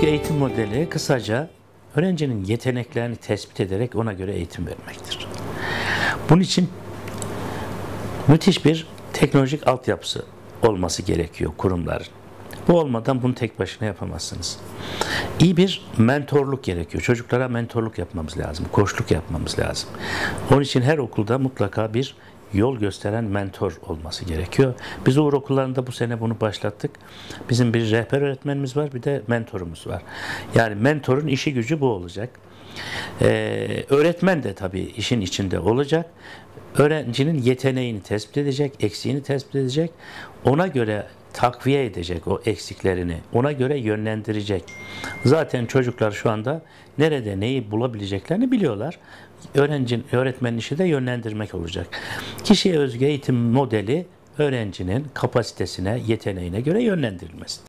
özgü eğitim modeli kısaca öğrencinin yeteneklerini tespit ederek ona göre eğitim vermektir. Bunun için müthiş bir teknolojik altyapısı olması gerekiyor kurumların. Bu olmadan bunu tek başına yapamazsınız. İyi bir mentorluk gerekiyor. Çocuklara mentorluk yapmamız lazım, koçluk yapmamız lazım. Onun için her okulda mutlaka bir yol gösteren mentor olması gerekiyor. Biz Uğur okullarında bu sene bunu başlattık. Bizim bir rehber öğretmenimiz var, bir de mentorumuz var. Yani mentorun işi gücü bu olacak. Ee, öğretmen de tabii işin içinde olacak. Öğrencinin yeteneğini tespit edecek, eksiğini tespit edecek. Ona göre takviye edecek o eksiklerini. Ona göre yönlendirecek. Zaten çocuklar şu anda nerede neyi bulabileceklerini biliyorlar. Öğrencinin, öğretmenin işi de yönlendirmek olacak. Kişiye özgü eğitim modeli öğrencinin kapasitesine, yeteneğine göre yönlendirilmesi.